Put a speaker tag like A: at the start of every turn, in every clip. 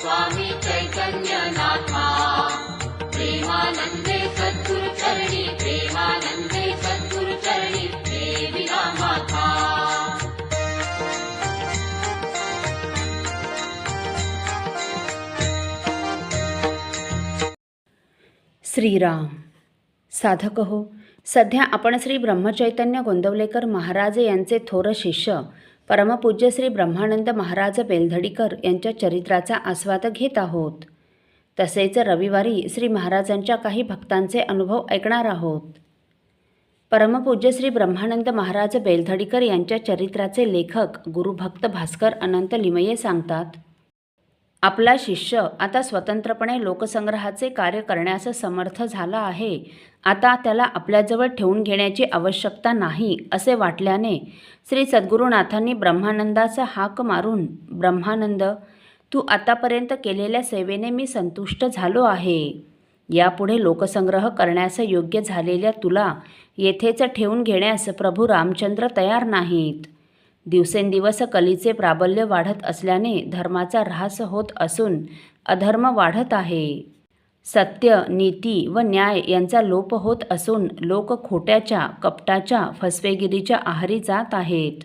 A: स्वामी प्रेमानन्दे सद्गुरुचरणी प्रेमानन्दे सद्गुरुचरणी श्रीराम। साधक हो सध्या आपण श्री ब्रह्मचैतन्य गोंदवलेकर महाराज यांचे थोर शिष्य परमपूज्य श्री ब्रह्मानंद महाराज बेलधडीकर यांच्या चरित्राचा आस्वाद घेत आहोत. तसेच रविवारी श्री महाराजांच्या काही भक्तांचे अनुभव ऐकणार आहोत. परमपूज्य श्री ब्रह्मानंद महाराज बेलधडीकर यांच्या चरित्राचे लेखक गुरुभक्त भास्कर अनंत लिमये सांगतात आपला शिष्य आता स्वतंत्रपणे लोकसंग्रहाचे कार्य करण्यास समर्थ झाला आहे. आता त्याला आपल्याजवळ ठेवून घेण्याची आवश्यकता नाही असे वाटल्याने श्री सद्गुरुनाथांनी ब्रह्मानंदाचा हाक मारून ब्रह्मानंद तू आतापर्यंत केलेल्या सेवेने मी संतुष्ट झालो आहे. यापुढे लोकसंग्रह करण्यास योग्य झालेल्या तुला येथेच ठेवून घेण्यास प्रभू रामचंद्र तयार नाहीत. दिवसेंदिवस कलीचे प्राबल्य वाढत असल्याने धर्माचा ऱ्हास होत असून अधर्म वाढत आहे. सत्य नीती व न्याय यांचा लोप होत असून लोक खोट्याच्या कपटाच्या फसवेगिरीच्या आहारी जात आहेत.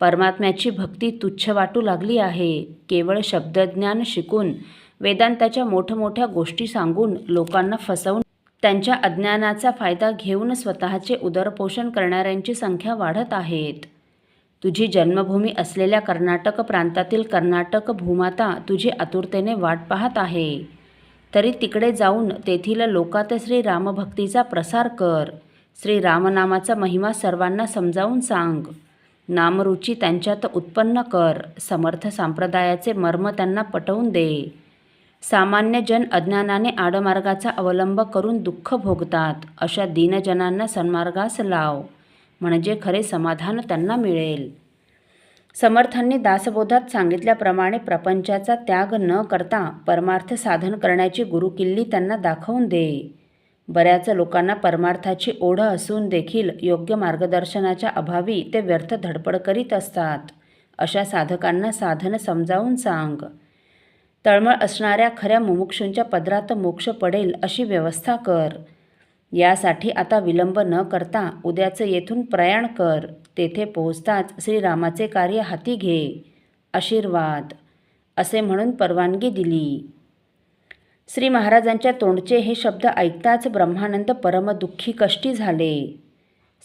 A: परमात्म्याची भक्ती तुच्छ वाटू लागली आहे. केवळ शब्दज्ञान शिकून वेदांताच्या मोठमोठ्या गोष्टी सांगून लोकांना फसवून त्यांच्या अज्ञानाचा फायदा घेऊन स्वतःचे उदरपोषण करणाऱ्यांची संख्या वाढत आहेत. तुझी जन्मभूमी असलेल्या कर्नाटक प्रांतातील कर्नाटक भूमाता तुझी आतुरतेने वाट पाहत आहे. तरी तिकडे जाऊन तेथील लोकात श्री रामभक्तीचा प्रसार कर. श्री रामनामाचा महिमा सर्वांना समजावून सांग. नामरुची त्यांच्यात उत्पन्न कर. समर्थ संप्रदायाचे मर्म त्यांना पटवून दे. सामान्य जन अज्ञानाने आडमार्गाचा अवलंब करून दुःख भोगतात. अशा दीनजनांना सन्मार्गास लाव. म्हणजे खरे समाधान त्यांना मिळेल. समर्थांनी दासबोधात सांगितल्याप्रमाणे प्रपंचाचा त्याग न करता परमार्थ साधन करण्याची गुरुकिल्ली त्यांना दाखवून दे. बऱ्याच लोकांना परमार्थाची ओढ असून देखील योग्य मार्गदर्शनाच्या अभावी ते व्यर्थ धडपड करीत असतात. अशा साधकांना साधन समजावून सांग. तळमळ असणाऱ्या खऱ्या मुमुक्षूंच्या पदरात मोक्ष पडेल अशी व्यवस्था कर. यासाठी आता विलंब न करता उद्याचं येथून प्रयाण कर. तेथे पोहोचताच श्रीरामाचे कार्य हाती घे. आशीर्वाद. असे म्हणून परवानगी दिली. श्री महाराजांच्या तोंडचे हे शब्द ऐकताच ब्रह्मानंद परमदुःखी कष्टी झाले.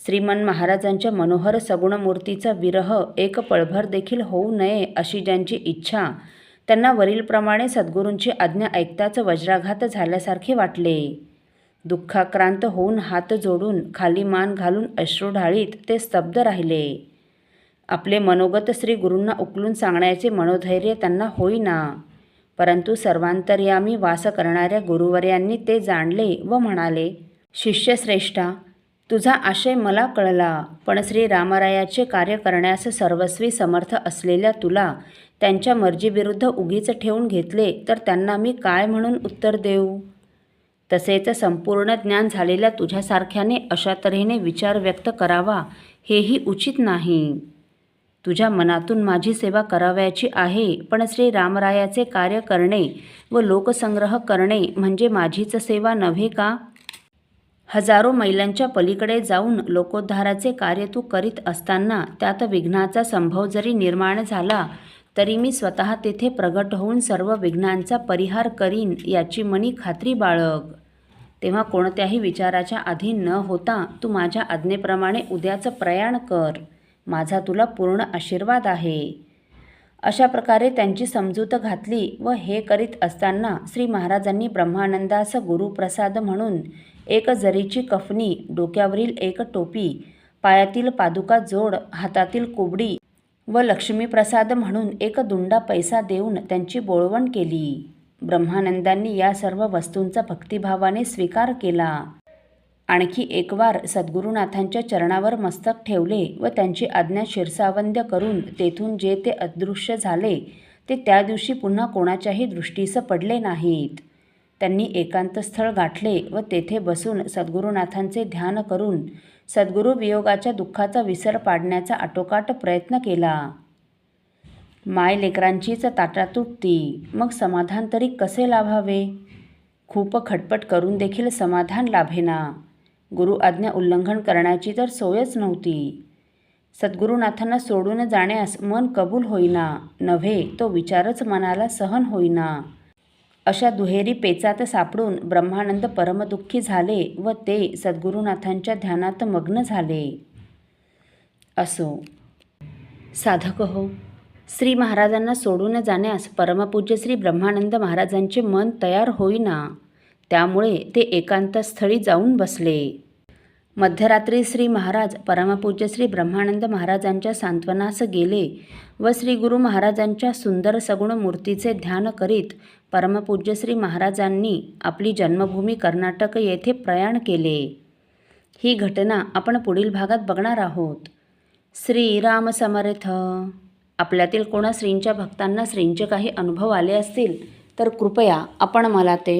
A: श्रीमन महाराजांच्या मनोहर सगुणमूर्तीचा विरह एक पळभर देखील होऊ नये अशी ज्यांची इच्छा त्यांना वरीलप्रमाणे सद्गुरूंची आज्ञा ऐकताच वज्राघात झाल्यासारखे वाटले. दुःखाक्रांत होऊन हात जोडून खाली मान घालून अश्रू ढाळीत ते स्तब्ध राहिले. आपले मनोगत श्री गुरूंना उकलून सांगण्याचे मनोधैर्य त्यांना होईना. परंतु सर्वांतर्यामी वास करणाऱ्या गुरुवर्यांनी ते जाणले व म्हणाले शिष्यश्रेष्ठा तुझा आशय मला कळला. पण श्री रामरायाचे कार्य करण्यास सर्वस्वी समर्थ असलेल्या तुला त्यांच्या मर्जीविरुद्ध उगीच ठेवून घेतले तर त्यांना मी काय म्हणून उत्तर देऊ? तसेच संपूर्ण ज्ञान झालेल्या तुझ्यासारख्याने अशा तऱ्हेने विचार व्यक्त करावा हेही उचित नाही. तुझ्या मनातून माझी सेवा करावयाची आहे पण श्री रामरायाचे कार्य करणे व लोकसंग्रह करणे म्हणजे माझीच सेवा नव्हे का? हजारो मैलांच्या पलीकडे जाऊन लोकोद्धाराचे कार्य तू करीत असताना त्यात विघ्नाचा संभव जरी निर्माण झाला तरी मी स्वतः तेथे प्रगट होऊन सर्व विघ्नांचा परिहार करीन याची मनी खात्री बाळग. तेव्हा कोणत्याही विचाराच्या अधीन न होता तू माझ्या आज्ञेप्रमाणे उद्याचं प्रयाण कर. माझा तुला पूर्ण आशीर्वाद आहे. अशा प्रकारे त्यांची समजूत घातली व हे करीत असताना श्री महाराजांनी ब्रह्मानंदास गुरुप्रसाद म्हणून एक जरीची कफनी डोक्यावरील एक टोपी पायातील पादुका जोड हातातील कुबडी व लक्ष्मीप्रसाद म्हणून एक दुंडा पैसा देऊन त्यांची बोळवण केली. ब्रह्मानंदांनी या सर्व वस्तूंचा भक्तिभावाने स्वीकार केला. आणखी एक वार सद्गुरुनाथांच्या चरणावर मस्तक ठेवले व त्यांची आज्ञा शिरसावंद्य करून तेथून जे ते अदृश्य झाले ते त्या दिवशी पुन्हा कोणाच्याही दृष्टीस पडले नाहीत. त्यांनी एकांत स्थळ गाठले व तेथे बसून सद्गुरुनाथांचे ध्यान करून सद्गुरू वियोगाच्या दुःखाचा विसर पाडण्याचा आटोकाट प्रयत्न केला. माय लेकरांचीच ताटा तुटती. मग समाधान तरी कसे लाभावे? खूप खटपट करून देखील समाधान लाभेना. गुरु आज्ञा उल्लंघन करण्याची तर सोयच नव्हती. सद्गुरुनाथांना सोडून जाण्यास मन कबूल होईना. नव्हे तो विचारच मनाला सहन होईना. अशा दुहेरी पेचात सापडून ब्रह्मानंद परमदुःखी झाले व ते सद्गुरुनाथांच्या ध्यानात मग्न झाले. असो. साधक हो श्री महाराजांना सोडून जाण्यास परमपूज्य श्री ब्रह्मानंद महाराजांचे मन तयार होईना त्यामुळे ते एकांत स्थळी जाऊन बसले. मध्यरात्री श्री महाराज परमपूज्य श्री ब्रह्मानंद महाराजांच्या सांत्वनास गेले व श्री गुरु महाराजांच्या सुंदर सगुण मूर्तीचे ध्यान करीत परमपूज्य श्री महाराजांनी आपली जन्मभूमी कर्नाटक येथे प्रयाण केले. ही घटना आपण पुढील भागात बघणार आहोत. श्रीराम समर्थ. आपल्यातील कोणा श्रींच्या भक्तांना श्रींचे काही अनुभव आले असतील तर कृपया आपण मला ते